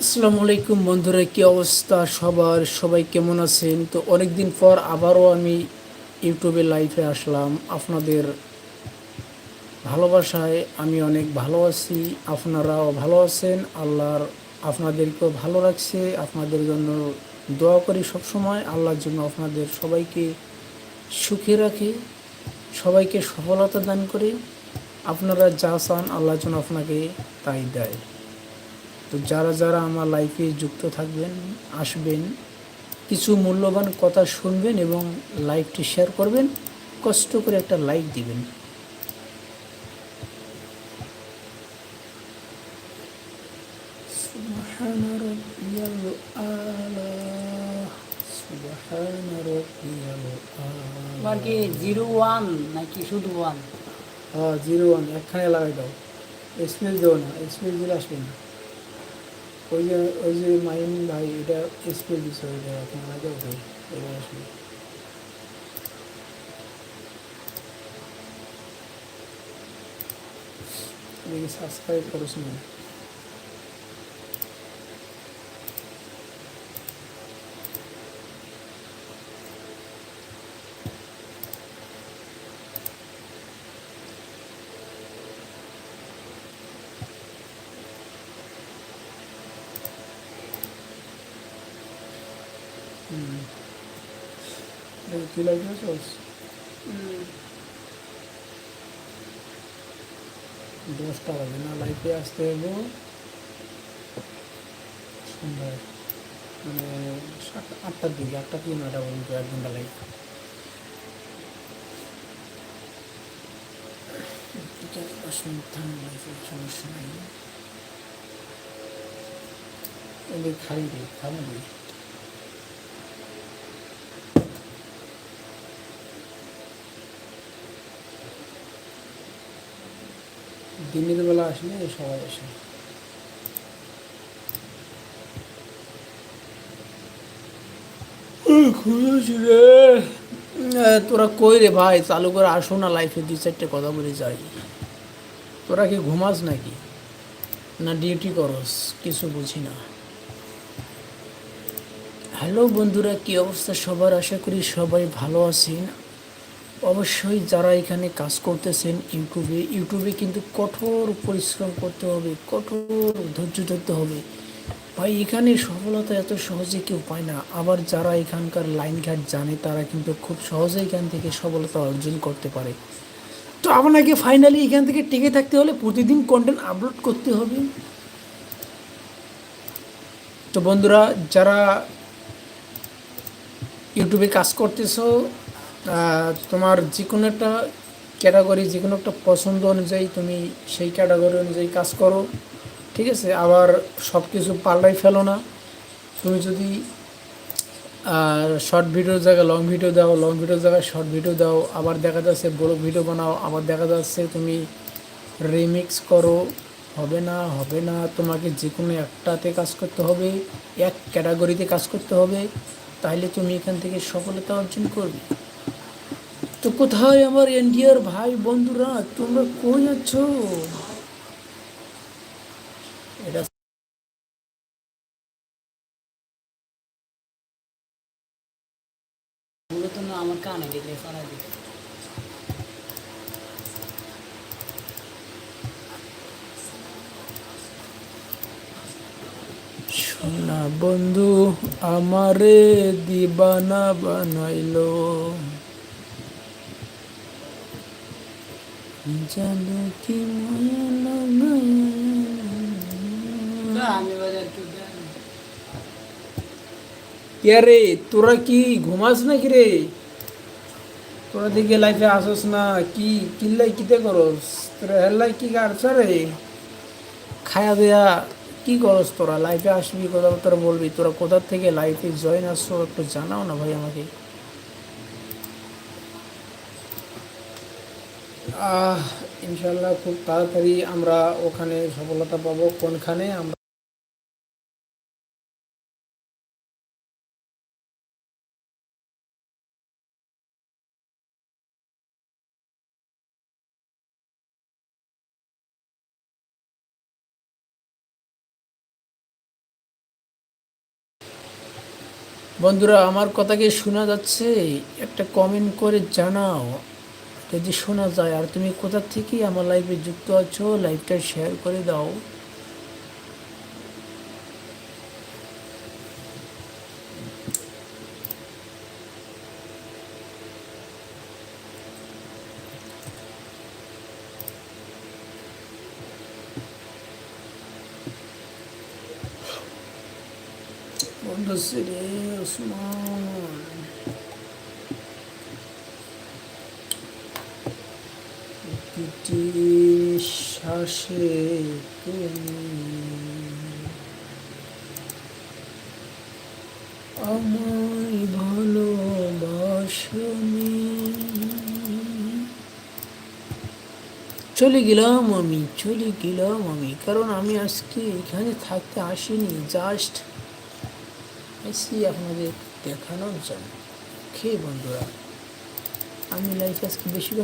আসসালামু আলাইকুম বন্ধুরা, কি অবস্থা সবার? সবাই কেমন আছেন? তো অনেক দিন পর আবারও আমি ইউটিউবে লাইভে আসলাম। আপনাদের ভালোবাসায় আমি অনেক ভালো আছি। আপনারাও ভালো আছেন। আল্লাহর আপনাদেরকেও ভালো রাখছে। আপনাদের জন্য দোয়া করি সবসময়। আল্লাহর জন্য আপনাদের সবাইকে সুখে রাখে, সবাইকে সফলতা দান করে। আপনারা যা চান আল্লাহ যেন আপনাকে তাই দেয়। তো যারা যারা আমার লাইফে যুক্ত থাকবেন আসবেন কিছু মূল্যবান কথা শুনবেন এবং লাইফটি শেয়ার করবেন কষ্ট করে একটা লাইক দিবেন। জিরো ওয়ান নাকি শুধু ওয়ান? হ্যাঁ জিরো ওয়ান, একখানে লাগাই দাও। স্পেস দেবো না, স্পেস দিলে আসবে না। ওই যে ওই যে মাইন ভাই, এটা স্পেস দিচ্ছে ওইটা এখন লাগাও ভাই, এবার আসবে। সাবস্ক্রাইব করছ না দেখি কি লাগবে চলছ দশটা বাজে না লাইফে আসতে হব সন্ধ্যায় মানে সাতটা আটটার দিকে আটটা কি নয়টা পর্যন্ত এক ঘণ্টা লাইফ সমস্যা নাই খাই দিই খাব দিই দিনের বেলা আসলে সবাই আসে। তোরা কই রে ভাই? চালু করে আসো না লাইফে দুই চারটে কথা বলে যাই। তোরা কি ঘুমাস নাকি? না ডিউটি করস? কিছু বুঝি না। হ্যালো বন্ধুরা কি অবস্থা সবার? আশা করি সবাই ভালো আছেন। অবশ্যই যারা এখানে কাজ করতেছেন ইউটিউবে ইউটিউবে কিন্তু কঠোর পরিশ্রম করতে হবে, কঠোর ধৈর্য ধরতে হবে। ভাই, এখানে সফলতা এত সহজে কেউ পায় না। আবার যারা এখানকার লাইন ঘাট জানে, তারা কিন্তু খুব সহজে এখান থেকে সফলতা অর্জন করতে পারে। তো আপনাকে ফাইনালি এখান থেকে টিকে থাকতে হলে প্রতিদিন কন্টেন্ট আপলোড করতে হবে। তো বন্ধুরা, যারা ইউটিউবে কাজ করতেছো তোমার যে কোনো একটা ক্যাটাগরি যে কোনো একটা পছন্দ অনুযায়ী তুমি সেই ক্যাটাগরি অনুযায়ী কাজ করো, ঠিক আছে? আবার সব কিছু পাল্টাই ফেলো না। তুমি যদি শর্ট ভিডিওর জায়গায় লং ভিডিও দাও লং ভিডিওর জায়গায় শর্ট ভিডিও দাও, আবার দেখা যাচ্ছে বড় ভিডিও বানাও, আবার দেখা যাচ্ছে তুমি রিমিক্স করো, হবে না হবে না, তোমাকে যে কোনো একটাতে কাজ করতে হবে, এক ক্যাটাগরিতে কাজ করতে হবে তাহলে তুমি এখান থেকে সফলতা অর্জন করবে। তো কোথায় আমার ইন্ডিয়ার ভাই বন্ধুরা? তোমরা কই আছো? এটা মূলত না আমার কানে সারা সোনা বন্ধু আমারে দিবানা বানাইলো। কি। কে রে তোরা কি ঘুমাস নাকি রে? তোরা দিকে লাইফে আসস না কি কিল্লাই কিতে করস? তোরা হেল্লাই কি কারছ রে? খায়া দেয়া কি করস তোরা? লাইফে আসবি কথা তোরা বলবি? তোরা কোথা থেকে লাইফে জয়েন আসছো একটু জানাও না ভাই আমাকে। ইনশাল্লাহ খুব তাড়াতাড়ি আমরা ওখানে সফলতা পাবো। কোনখানে আমরা বন্ধুরা, আমার কথা কি শোনা যাচ্ছে? একটা কমেন্ট করে জানাও। যদি শোনা যায়, আর তুমি কোথা থেকে আমার লাইভে যুক্ত আছো লাইভটা শেয়ার করে দাও। বন্ধু রে ওসমান। তুমি। আমায় ভালোবাসনি চলে গেলাম আমি, চলে গেলাম আমি। কারণ আমি আজকে এখানে থাকতে আসিনি জাস্ট এসি আপনাদের দেখানোর জন্য। খেয়ে বন্ধুরা, আমি লাইফ আজকে বেশি